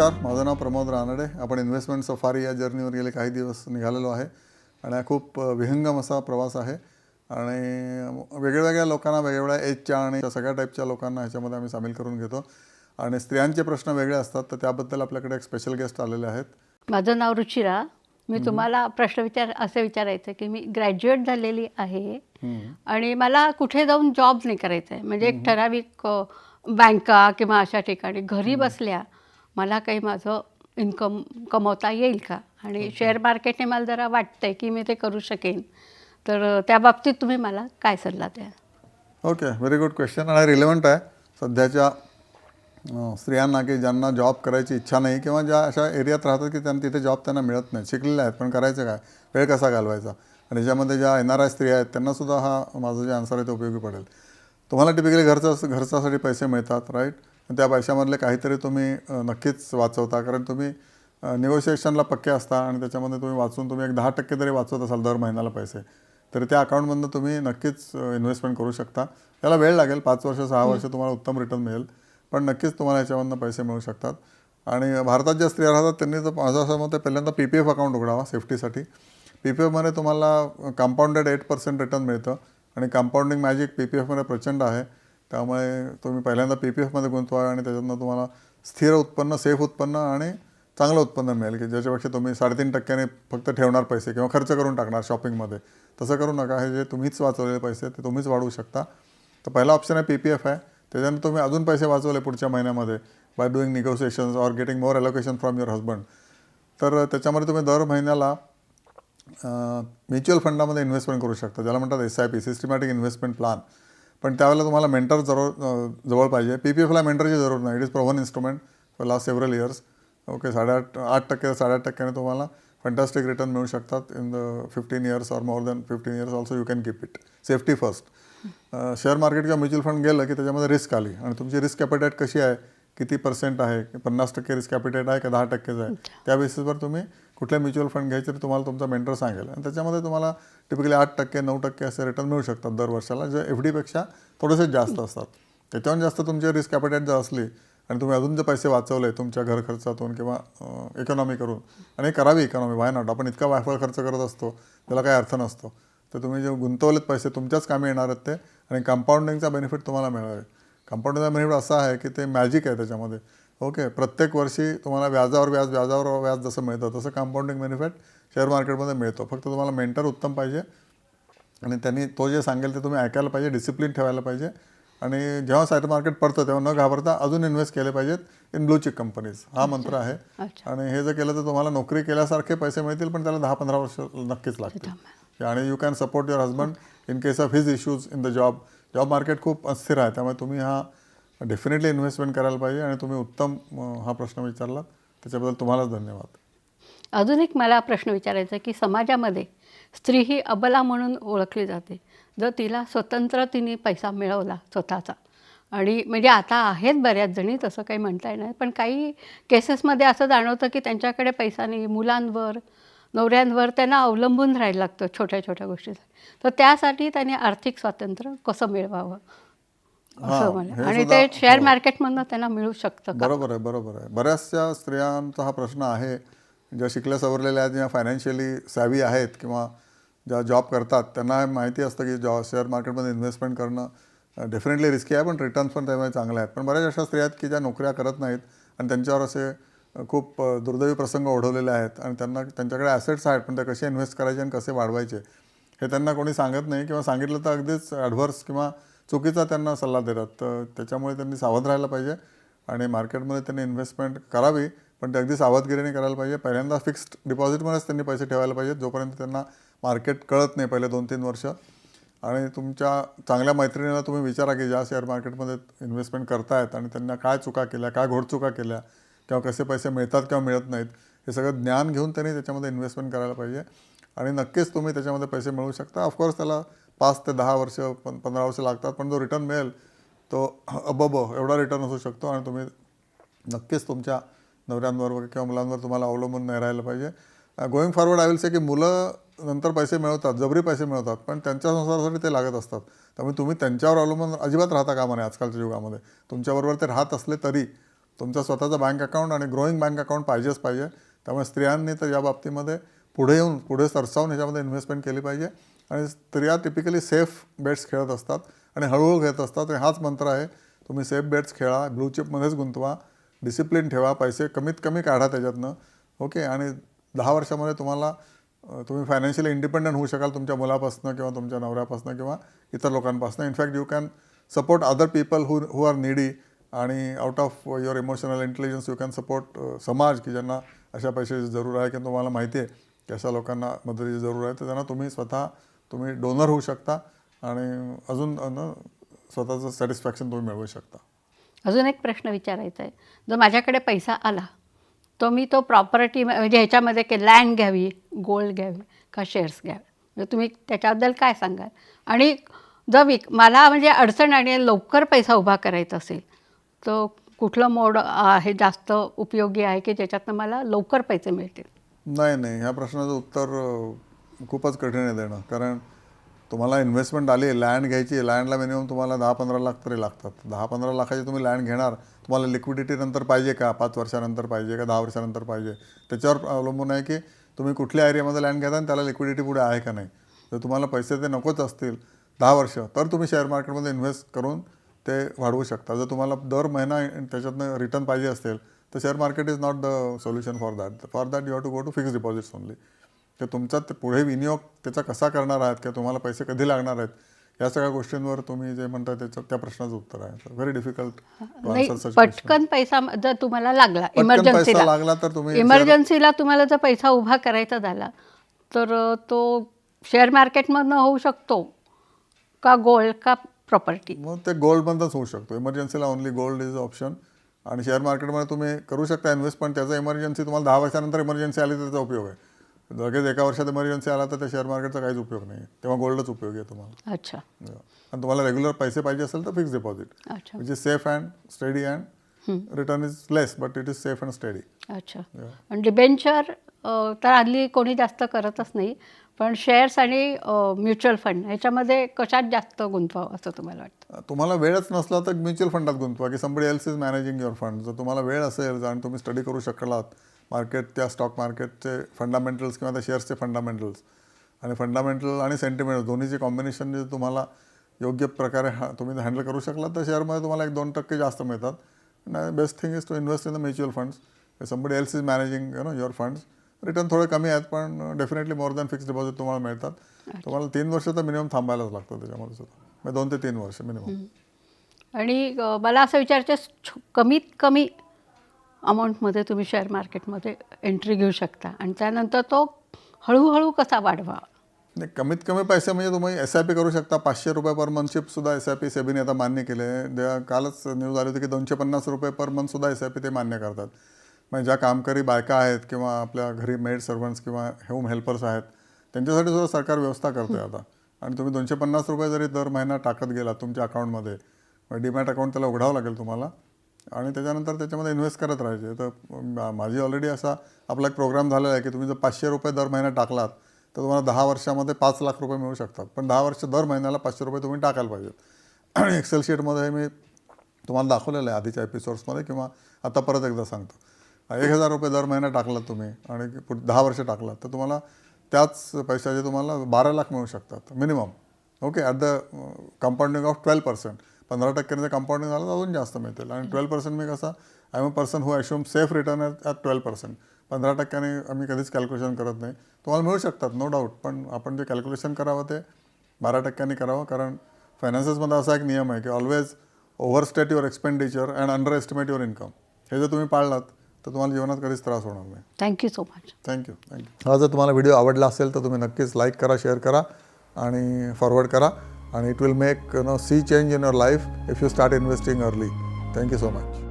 नमस्कार. माझं नाव प्रमोद रानडे. आपण इन्व्हेस्टमेंट सफारी या जर्नीवर गेले काही दिवस निघालेलो आहे. आणि हा खूप विहंगम असा प्रवास आहे. आणि वेगवेगळ्या लोकांना वेगवेगळ्या एजच्या आणि सगळ्या टाईपच्या लोकांना ह्याच्यामध्ये आम्ही सामील करून घेतो. आणि स्त्रियांचे प्रश्न वेगळे असतात तर त्याबद्दल आपल्याकडे एक स्पेशल गेस्ट आलेले आहेत. माझं नाव रुचिरा. मी तुम्हाला प्रश्न विचार असं विचारायचं की मी ग्रॅज्युएट झालेली आहे. आणि मला कुठे जाऊन जॉब नाही करायचं आहे म्हणजे एक ठराविक बँका किंवा अशा ठिकाणी घरी बसल्या मला काही माझं इन्कम कमवता येईल का? आणि शेअर मार्केटने मला जरा वाटतंय की मी ते करू शकेन. तर त्या बाबतीत तुम्ही मला काय सल्ला द्या ओके व्हेरी गुड क्वेश्चन आणि रिलेवंट आहे. सध्याच्या स्त्रियांना की ज्यांना जॉब करायची इच्छा नाही किंवा ज्या अशा एरियात राहतात की त्यांना तिथे जॉब त्यांना मिळत नाही. शिकलेल्या आहेत पण करायचं काय? वेळ कसा घालवायचा? आणि ज्यामध्ये ज्या एन आर आय स्त्रिया आहेत त्यांनासुद्धा हा माझं जे आन्सर आहे ते उपयोगी पडेल. तुम्हाला टिपिकली घरचं घरच्यासाठी पैसे मिळतात राईट त्या पैशामधले काहीतरी तुम्ही नक्कीच वाचवता. कारण तुम्ही निगोशिएशनला पक्के असता आणि त्याच्यामध्ये तुम्ही वाचून तुम्ही एक दहा टक्के तरी वाचवत असाल दर महिन्याला पैसे. तर त्या अकाउंटमधनं तुम्ही नक्कीच इन्व्हेस्टमेंट करू शकता. त्याला वेळ लागेल. पाच वर्ष सहा वर्ष तुम्हाला उत्तम रिटर्न मिळेल. पण नक्कीच तुम्हाला याच्यामधनं पैसे मिळू शकतात. आणि भारतात ज्या स्त्रिया राहतात त्यांनी तर माझं असं मत पहिल्यांदा पी पी एफ अकाउंट उघडावा सेफ्टीसाठी पी पी एफमध्ये तुम्हाला कंपाऊंडेड एट पर्सेंट रिटर्न मिळतं. आणि कंपाऊंडिंग मॅजिक पी पी एफमध्ये प्रचंड आहे. त्यामुळे तुम्ही पहिल्यांदा पी पी एफमध्ये गुंतवा आणि त्याच्यातनं तुम्हाला स्थिर उत्पन्न सेफ उत्पन्न आणि चांगलं उत्पन्न मिळेल की ज्याच्यापेक्षा तुम्ही साडेतीन टक्क्याने फक्त ठेवणार पैसे किंवा खर्च करून टाकणार शॉपिंगमध्ये तसं करू नका हे जे तुम्हीच वाचवलेले पैसे ते तुम्हीच वाढवू शकता. तर पहिला ऑप्शन आहे पी पी एफ आहे. त्याच्यानंतर तुम्ही अजून पैसे वाचवले पुढच्या महिन्यामध्ये by doing negotiations or getting more allocation from your husband तर त्याच्यामध्ये तुम्ही दर महिन्याला म्युच्युअल फंडामध्ये इन्व्हेस्टमेंट करू शकता. ज्याला म्हणतात S I P systematic investment plan पण त्यावेळेला तुम्हाला मेंटर अं, जवळ पाहिजे. पी पी एफला मेंटरची जरूर नाही. It is proven instrument for last several years okay साडेआठ आठ टक्के साडेआठ टक्क्याने तुम्हाला फंटास्टिक रिटर्न मिळू शकतात. In the fifteen years or more than fifteen years also you can keep it safety first share market किंवा म्युच्युअल फंड गेलं की त्याच्यामध्ये रिस्क आली. आणि तुमची रिस्क कॅपिटाईट कशी आहे? किती पर्सेंट आहे? पन्नास टक्के रिस्क कॅपिटाईट आहे का दहा टक्केच आहे? त्या बेसिसवर तुम्ही कुठल्या म्युच्युअल फंड घ्यायचे तर तुम्हाला तुमचा मेंटर सांगेल. आणि त्याच्यामध्ये तुम्हाला टिपिकली आठ टक्के नऊ टक्के असे रिटर्न मिळू शकतात दर वर्षाला जे एफ डीपेक्षा थोडेसे जास्त असतात. त्याच्याहून जास्त तुमचे रिस्क कॅपिटाईट जर असली आणि तुम्ही अजून जे पैसे वाचवले तुमच्या घर खर्चातून किंवा इकॉनॉमी करून आणि करावी इकॉनॉमी वाय नॉट आपण इतका वायफळ खर्च करत असतो त्याला काही अर्थ नसतो. तर तुम्ही जे गुंतवलेत पैसे तुमच्याच कामी येणार आहेत ते आणि कंपाऊंडिंगचा बेनिफिट तुम्हाला मिळावे कंपाऊंडिंगचा बेनिफिट असा आहे की ते मॅजिक आहे त्याच्यामध्ये. ओके प्रत्येक वर्षी तुम्हाला व्याजावर व्याज व्याजावर व्याज जसं मिळतं तसं कंपाऊंडिंग बेनिफिट शेअर मार्केटमध्ये मिळतो. फक्त तुम्हाला मेंटर उत्तम पाहिजे. आणि त्यांनी तो जे सांगेल ते तुम्ही ऐकायला पाहिजे डिसिप्लिन ठेवायला पाहिजे. आणि जेव्हा शेअर मार्केट पडतं तेव्हा न घाबरता अजून इन्व्हेस्ट केले पाहिजेत इन ब्लू चिक कंपनीज हा मंत्र आहे. आणि हे जर केलं तर तुम्हाला नोकरी केल्यासारखे पैसे मिळतील पण त्याला दहा पंधरा वर्ष नक्कीच लागतील. आणि you can support your husband in case of his issues in the job job market खूप अस्थिर आहे त्यामुळे तुम्ही हा डेफिनेटली इन्व्हेस्टमेंट करायला पाहिजे आणि तुम्ही उत्तम हा प्रश्न विचारला. त्याच्याबद्दल तुम्हालाच धन्यवाद. अजून एक मला प्रश्न विचारायचा की समाजामध्ये स्त्री ही अबला म्हणून ओळखली जाते. जर तिला स्वतंत्र तिने पैसा मिळवला स्वतःचा. आणि म्हणजे आता आहेत बऱ्याच जणी तसं काही म्हणता येणार पण काही केसेसमध्ये असं जाणवतं की त्यांच्याकडे पैसा नाही. मुलांवर नवऱ्यांवर त्यांना अवलंबून राहायला लागतं छोट्या छोट्या गोष्टीसाठी. तर त्यासाठी त्यांनी आर्थिक स्वातंत्र्य कसं मिळवावं? असं हे आणि ते शेअर हो. मार्केटमधनं त्यांना मिळू शकतं का? बरोबर आहे बरोबर आहे. बऱ्याचशा स्त्रियांचा हा प्रश्न आहे. ज्या शिकल्या सवरलेल्या आहेत ज्या फायनान्शियली सॅवी आहेत किंवा ज्या जॉब करतात त्यांना माहिती असतं की जॉ शेअर मार्केटमध्ये इन्व्हेस्टमेंट करणं डेफिनेटली रिस्की आहे पण रिटर्न्स पण त्यामुळे चांगले आहेत. पण बऱ्याच अशा स्त्रिया आहेत की ज्या नोकऱ्या करत नाहीत आणि त्यांच्यावर असे अ, खूप अ, दुर्दैवी प्रसंग ओढवलेले आहेत आणि त्यांना त्यांच्याकडे ॲसेट्स आहेत पण ते कसे इन्व्हेस्ट करायचे आणि कसे वाढवायचे हे त्यांना कोणी सांगत नाही किंवा सांगितलं तर अगदीच ॲडव्हर्स किंवा चुकीचा त्यांना सल्ला देतात. तर त्याच्यामुळे त्यांनी सावध राहायला पाहिजे आणि मार्केटमध्ये त्यांनी इन्व्हेस्टमेंट करावी पण ते अगदी सावधगिरीने करायला पाहिजे. पहिल्यांदा फिक्स्ड डिपॉझिटमध्येच त्यांनी पैसे ठेवायला पाहिजेत जोपर्यंत त्यांना मार्केट कळत नाही पहिले दोन तीन वर्ष. आणि तुमच्या चांगल्या मैत्रिणीला तुम्ही विचारा की ज्या शेअर मार्केटमध्ये इन्व्हेस्टमेंट करतायत आणि त्यांना काय चुका केल्या काय घोडचुका केल्या किंवा कसे पैसे मिळतात किंवा मिळत नाहीत हे सगळं ज्ञान घेऊन त्यांनी त्याच्यामध्ये इन्व्हेस्टमेंट करायला पाहिजे. आणि नक्कीच तुम्ही त्याच्यामध्ये पैसे मिळवू शकता. ऑफकोर्स त्याला पाच ते दहा वर्ष पण पंधरा वर्ष लागतात पण जो रिटर्न मिळेल तो अबब एवढा रिटर्न असू शकतो आणि तुम्ही नक्कीच तुमच्या नवऱ्यांवर वगैरे किंवा मुलांवर तुम्हाला अवलंबून नाही राहिलं पाहिजे. Going forward I will say की मुलं नंतर पैसे मिळवतात जबरी पैसे मिळवतात पण त्यांच्या संसारासाठी ते लागत असतात. त्यामुळे तुम्ही त्यांच्यावर अवलंबून अजिबात राहता कामा नये आजकालच्या युगामध्ये. तुमच्याबरोबर ते राहत असले तरी तुमचा स्वतःचा बँक अकाउंट आणि ग्रोईंग बँक अकाउंट पाहिजेच पाहिजे. त्यामुळे स्त्रियांनी तर या बाबतीमध्ये पुढे येऊन पुढे सरसावून ह्याच्यामध्ये इन्व्हेस्टमेंट केली पाहिजे. आणि स्त्रिया टिपिकली सेफ बेट्स खेळत असतात आणि हळूहळू घेत असतात. आणि हाच मंत्र आहे तुम्ही सेफ बेट्स खेळा ब्लू चिपमध्येच गुंतवा डिसिप्लिन ठेवा पैसे कमीत कमी काढा त्याच्यातनं. ओके आणि दहा वर्षामध्ये तुम्हाला तुम्ही फायनान्शियली इंडिपेंडंट होऊ शकाल तुमच्या मुलापासून किंवा तुमच्या नवऱ्यापासून किंवा इतर लोकांपासून. In fact you can support other people who who are needy आणि out of your emotional intelligence you can support समाज की ज्यांना अशा पैशाची जरूर आहे किंवा तुम्हाला माहिती आहे की अशा लोकांना मदतीची जरूर आहे. तर त्यांना तुम्ही स्वतः तुम्ही डोनर होऊ शकता आणि अजून स्वतःचं सॅटिस्फॅक्शन तुम्ही मिळवू शकता. अजून एक प्रश्न विचारायचा आहे. जर माझ्याकडे पैसा आला तो मी तो प्रॉपर्टी म्हणजे ह्याच्यामध्ये की लँड घ्यावी गोल्ड घ्यावी का शेअर्स घ्यावे? म्हणजे तुम्ही त्याच्याबद्दल काय सांगाल? आणि जर विक मला म्हणजे अडचण आणि लवकर पैसा उभा करायचा असेल तर कुठलं मोड आहे जास्त उपयोगी आहे की ज्याच्यातनं मला लवकर पैसे मिळतील? नाही नाही. ह्या प्रश्नाचं उत्तर खूपच कठीण आहे देणं. कारण तुम्हाला इन्व्हेस्टमेंट आली लँड घ्यायची लँडला मिनिमम तुम्हाला दहा पंधरा लाख तरी लागतात. दहा पंधरा लाखाची तुम्ही लँड घेणार तुम्हाला लिक्विडिटी नंतर पाहिजे का? पाच वर्षानंतर पाहिजे का? दहा वर्षानंतर पाहिजे? त्याच्यावर अवलंबून आहे की तुम्ही कुठल्या एरियामध्ये लँड घेता आणि त्याला लिक्विडिटी पुढे आहे का नाही? जर तुम्हाला पैसे ते नकोच असतील दहा वर्ष तर तुम्ही शेअर मार्केटमध्ये इन्व्हेस्ट करून ते वाढवू शकता. जर तुम्हाला दर महिना त्याच्यातनं रिटर्न पाहिजे असेल तर share market is not the solution for that for that you have to go to fix deposits only तर तुमचा ते पुढे विनियोग त्याचा कसा करणार आहात किंवा तुम्हाला पैसे कधी लागणार आहेत या सगळ्या गोष्टींवर तुम्ही जे म्हणता त्याचं त्या प्रश्नाचं उत्तर आहे. व्हेरी डिफिकल्ट पटकन पैसा जर तुम्हाला लागला इमर्जन्सीला लागला तर तुम्ही इमर्जन्सीला तुम्हाला जर पैसा उभा करायचा झाला तर तो शेअर मार्केटमधनं होऊ शकतो का गोल्ड का प्रॉपर्टी मग ते गोल्डमधनंच होऊ शकतो. इमर्जन्सीला ओनली गोल्ड इज ऑप्शन आणि शेअर मार्केटमध्ये तुम्ही करू शकता इन्व्हेस्ट पण त्याचा इमर्जन्सी तुम्हाला दहा वर्षानंतर इमर्जन्सी आली तर त्याचा उपयोग आहे. लगेच एका वर्षात इमर्जन्सी आला तर त्या शेअर मार्केटचा काहीच उपयोग नाही. तेव्हा गोल्डच उपयोगी आहे तुम्हाला. अच्छा. Yeah. आणि तुम्हाला रेग्युलर पैसे पाहिजे असेल तर फिक्स डिपॉझिट अच्छा. Which is safe and steady and return is less but it is safe and steady अच्छा. आणि डिबेंचर तर हल्ली कोणी जास्त करतच नाही पण शेअर्स आणि म्युच्युअल फंड ह्याच्यामध्ये कशात जास्त गुंतवावं असं तुम्हाला वाटतं? तुम्हाला वेळच नसला तर म्युच्युअल फंडात गुंतवा की somebody else is managing your fund जर तुम्हाला वेळ असेल आणि तुम्ही स्टडी करू शकलात मार्केट त्या स्टॉक मार्केटचे फंडामेंटल्स किंवा त्या शेअर्सचे फंडामेंटल्स आणि फंडामेंटल आणि सेंटिमेंटल दोन्हीचे कॉम्बिनेशन जे तुम्हाला योग्य प्रकारे हा तुम्ही हँडल करू शकलात तर शेअरमध्ये तुम्हाला एक दोन टक्के जास्त मिळतात. Best thing is to invest in the mutual funds somebody else is managing you know your funds return थोडे कमी आहेत पण definitely more than fix deposit तुम्हाला मिळतात. तुम्हाला तीन वर्ष तर मिनिमम थांबायलाच लागतं त्याच्यामध्ये सुद्धा. म्हणजे दोन ते तीन वर्ष मिनिमम आणि मला असं विचारायचं कमीत कमी अमाऊंटमध्ये तुम्ही शेअर मार्केटमध्ये एंट्री घेऊ शकता. आणि त्यानंतर तो हळूहळू कसा वाढवा? नाही कमीत कमी पैसे म्हणजे तुम्ही एस आय पी करू शकता. पाचशे रुपये पर मंथची सुद्धा एस आय पी सेबीने आता मान्य केले. त्या- कालच न्यूज आली होती की दोनशे पन्नास रुपये पर मंथ सुद्धा एस आय पी ते मान्य करतात. म्हणजे ज्या कामकरी बायका आहेत किंवा आपल्या घरी मेड सर्वंट्स किंवा होम हेल्पर्स आहेत त्यांच्यासाठी सुद्धा सरकार व्यवस्था करते आता. आणि तुम्ही दोनशे पन्नास रुपये जरी दर महिना टाकत गेलात तुमच्या अकाउंटमध्ये डीमॅट अकाउंट त्याला उघडावं लागेल तुम्हाला. आणि त्याच्यानंतर त्याच्यामध्ये इन्व्हेस्ट करत राहायचे. तर माझी ऑलरेडी असा आपला एक प्रोग्राम झालेला आहे की तुम्ही जर पाचशे रुपये दर महिना टाकलात तर तुम्हाला दहा वर्षामध्ये पाच लाख रुपये मिळू शकतात. पण दहा वर्ष दर महिन्याला पाचशे रुपये तुम्ही टाकायला पाहिजेत. आणि एक्सेल शीटमध्ये मी तुम्हाला दाखवलेलं आहे आधीच्या एपिसोड्समध्ये किंवा आता परत एकदा सांगतो. एक हजार रुपये दर महिना टाकलात तुम्ही आणि पुढे दहा वर्ष टाकलात तर तुम्हाला त्याच पैशाचे तुम्हाला बारा लाख मिळू शकतात minimum okay at the compounding of twelve percent पंधरा टक्क्याने जर कंपाऊंडिंग झालं तर अजून जास्त मिळतील. आणि ट्वेल्व पर्सेंट मी कसं I am a person who assume safe return at twelve percent पंधरा टक्क्याने आम्ही कधीच कॅल्क्युलेशन करत नाही. तुम्हाला मिळू शकतात नो डाऊट पण आपण जे कॅल्क्युलेशन करावं ते बारा टक्क्यांनी करावं कारण फायनान्सेसमध्ये असा एक नियम आहे की always overstate your expenditure and under estimate your income हे जर तुम्ही पाळलात तर तुम्हाला जीवनात कधीच त्रास होणार नाही. Thank you so much thank you thank you हा जर तुम्हाला व्हिडिओ आवडला असेल तर तुम्ही नक्कीच लाईक करा शेअर करा आणि फॉरवर्ड करा. and it will make you know sea change in your life if you start investing early. Thank you so much.